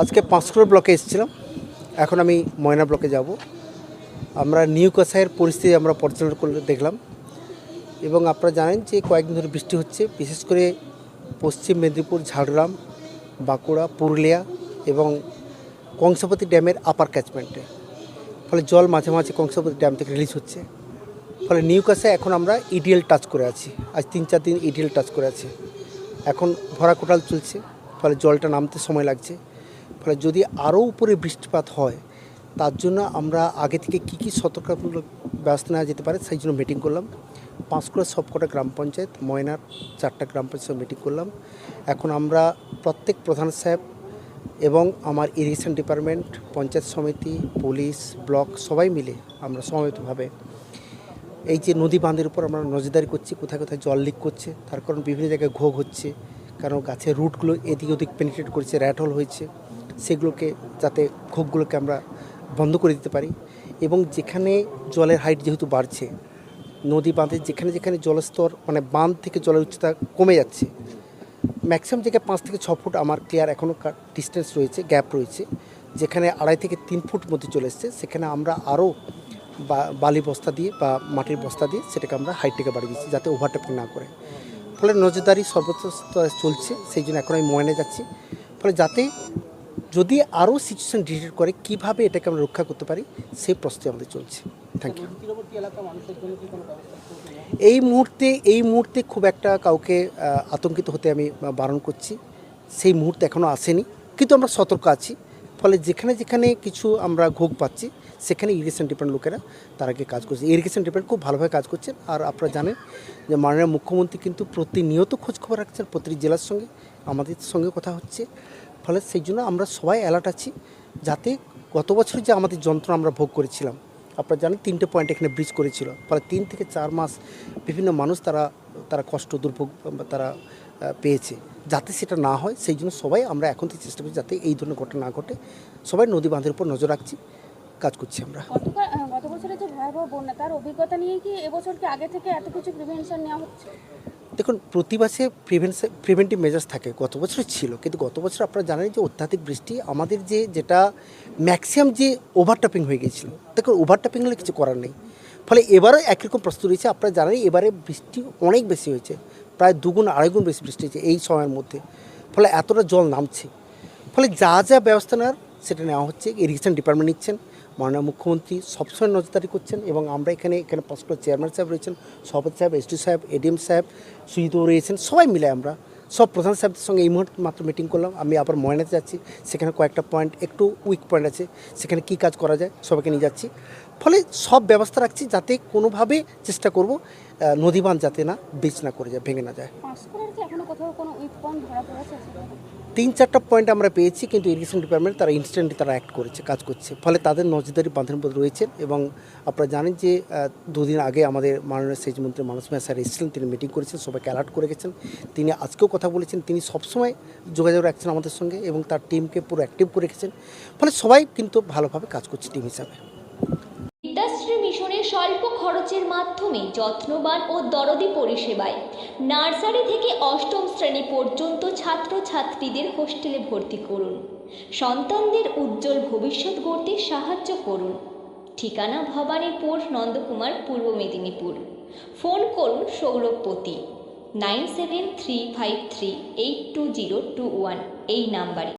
আজকে পাঁচকুড়া ব্লকে এসেছিলাম। এখন আমি ময়না ব্লকে যাব। আমরা নিউ কাছায়ের পরিস্থিতি আমরা পর্যালোচনা করে দেখলাম। এবং আপনারা জানেন যে কয়েকদিন ধরে বৃষ্টি হচ্ছে। বিশেষ করে পশ্চিম মেদিনীপুর, ঝাড়গ্রাম, বাঁকুড়া, পুরুলিয়া এবং কংসাবতী ড্যামের আপার ক্যাচমেন্টে ফলে জল মাঝে মাঝে কংসাবতী ড্যাম থেকে রিলিজ হচ্ছে। ফলে নিউ কাছায় এখন আমরা ইডিএল টাচ করে আছি। আজ তিন চার দিন ইডিএল টাচ করে আছি। এখন ভরা কোটাল চলছে। ফলে জলটা নামতে সময় লাগছে। ফলে যদি আরও উপরে বৃষ্টিপাত হয়, তার জন্য আমরা আগে থেকে কী কী সতর্কতামূলক ব্যবস্থা নেওয়া যেতে পারে সেই জন্য মিটিং করলাম। পাঁশকুড়ার সবকটা গ্রাম পঞ্চায়েত, ময়নার চারটা গ্রাম পঞ্চায়েত মিটিং করলাম। এখন আমরা প্রত্যেক প্রধান সাহেব এবং আমার ইরিগেশন ডিপার্টমেন্ট পঞ্চায়েত সমিতি, পুলিশ, ব্লক সবাই মিলে আমরা সমবেতভাবে এই যে নদী বাঁধের উপর আমরা নজরদারি করছি, কোথায় কোথায় জল লিক করছে, তার কারণ বিভিন্ন জায়গায় ঘোগ হচ্ছে, কারণ গাছের রুটগুলো এদিক ওদিক পেনিট্রেট করছে র্যাটল হয়েছে। সেগুলোকে যাতে ঘোগগুলোকে আমরা বন্ধ করে দিতে পারি এবং যেখানে জলের হাইট যেহেতু বাড়ছে, নদী বাঁধে যেখানে যেখানে জলস্তর মানে বাঁধ থেকে জলের উচ্চতা কমে যাচ্ছে ম্যাক্সিমাম জায়গায় পাঁচ থেকে ছ ফুট আমার ক্লিয়ার এখনও ডিস্টেন্স রয়েছে গ্যাপ রয়েছে, যেখানে আড়াই থেকে তিন ফুট মধ্যে চলে এসছে, সেখানে আমরা আরও বালি বস্তা দিয়ে বা মাটির বস্তা দিয়ে সেটাকে আমরা হাইটটাকে বাড়িয়ে দিচ্ছি যাতে ওভারটেপিং না করে। ফলে নজরদারি সর্বোচ্চ চলছে, সেই জন্য এখন আমি ময়নে যাচ্ছি। ফলে যাতে যদি আরও সিচুয়েশন ডিটেক্ট করে কীভাবে এটাকে আমরা রক্ষা করতে পারি, সেই প্রস্তুতি আমাদের চলছে। থ্যাংক ইউ এই মুহূর্তে এই মুহূর্তে খুব একটা কাউকে আতঙ্কিত হতে আমি বারণ করছি। সেই মুহূর্তে এখনও আসেনি, কিন্তু আমরা সতর্ক আছি। ফলে যেখানে যেখানে কিছু আমরা ঘোগ পাচ্ছি, সেখানে ইরিগেশন ডিপার্টমেন্ট লোকেরা তার আগে কাজ করছে। ইরিগেশন ডিপার্টমেন্ট খুব ভালোভাবে কাজ করছেন। আর আপনারা জানেন যে মাননীয় মুখ্যমন্ত্রী কিন্তু প্রতিনিয়ত খোঁজখবর রাখছেন প্রতিটি জেলার সঙ্গে। আমাদের সঙ্গে কথা হচ্ছে। ফলে সেই জন্য আমরা সবাই অ্যালার্ট আছি যাতে গত বছর যে আমাদের যন্ত্রণা আমরা ভোগ করেছিলাম, আপনারা জানেন তিনটে পয়েন্ট এখানে ব্রিজ করেছিল। ফলে তিন থেকে চার মাস বিভিন্ন মানুষ তারা তারা কষ্ট দুর্ভোগ তারা পেয়েছে। যাতে সেটা না হয়, সেই জন্য সবাই আমরা এখন থেকে চেষ্টা করছি যাতে এই ধরনের ঘটনা না ঘটে। সবাই নদী বাঁধের উপর নজর রাখছি, কাজ করছি আমরা। গত বছরের যে ভয়াবহ বন্যা, তার অভিজ্ঞতা নিয়ে কি এবছর কি আগে থেকে এত কিছু প্রিভেনশন নেওয়া হচ্ছে? দেখুন প্রতি মাসে প্রিভেন্সে প্রিভেন্টিভ মেজার্স থাকে, গত বছর ছিল। কিন্তু গত বছর আপনারা জানেন যে অত্যাধিক বৃষ্টি, আমাদের যে, যেটা ম্যাক্সিমাম যে ওভারটাপিং হয়ে গিয়েছিল, দেখুন ওভারটাপিং হলে কিছু করার নেই। ফলে এবারও একই রকম প্রস্তুত রয়েছে, আপনারা জানেন এবারে বৃষ্টি অনেক বেশি হয়েছে, প্রায় দুগুণ আড়াইগুণ বেশি বৃষ্টি হয়েছে এই সময়ের মধ্যে। ফলে এতটা জল নামছে। ফলে যা যা ব্যবস্থা নেওয়ার, সেটা নেওয়া হচ্ছে ইরিগেশন ডিপার্টমেন্ট নিচ্ছেন। মাননীয় মুখ্যমন্ত্রী সবসময় নজরদারি করছেন এবং আমরা এখানে এখানে পাঁচটা চেয়ারম্যান সাহেব রয়েছেন, সভাপতি সাহেব এসডি সাহেব এডিএম সাহেব, সুজিত রয়েছেন, সবাই মিলে আমরা, সব প্রধান সাহেবদের সঙ্গে এই মুহূর্তে মাত্র মিটিং করলাম। আমি আবার ময়নাতে যাচ্ছি, সেখানে কয়েকটা পয়েন্ট একটু উইক পয়েন্ট আছে, সেখানে কী কাজ করা যায় সবাইকে নিয়ে যাচ্ছি। ফলে সব ব্যবস্থা রাখছি যাতে কোনোভাবে চেষ্টা করব নদী যাতে না ব্রিজ না করে যায়, ভেঙে না যায়। তিন চারটা পয়েন্ট আমরা পেয়েছি, কিন্তু ইরিগেশন ডিপার্টমেন্ট তারা ইনস্ট্যান্টলি তারা অ্যাক্ট করেছে, কাজ করছে। ফলে তাদের নজরদারি বাঁধের মধ্যে রয়েছেন এবং আপনারা জানেন যে দুদিন আগে আমাদের মাননীয় সেচ মন্ত্রী মানস মিয়া স্যার এসেছিলেন, তিনি মিটিং করেছেন, সবাইকে অ্যালার্ট করে গেছেন। তিনি আজকেও কথা বলেছেন, তিনি সবসময় যোগাযোগ রাখছেন আমাদের সঙ্গে এবং তার টিমকে পুরো অ্যাক্টিভ করে রেখেছেন। ফলে সবাই কিন্তু ভালোভাবে কাজ করছে টিম হিসাবে। খরচের মাধ্যমে যত্নবান ও দরদি পরিষেবায়। নার্সারি থেকে অষ্টম শ্রেণি পর্যন্ত ছাত্রছাত্রীদের হোস্টেলে ভর্তি করুন। সন্তানদের উজ্জ্বল ভবিষ্যৎ গড়তে সাহায্য করুন। ঠিকানা ভবানীপুর, নন্দকুমার, পূর্ব মেদিনীপুর। ফোন করুন Sourav Pati nine seven three five three eight two zero two one, এই নাম্বারে।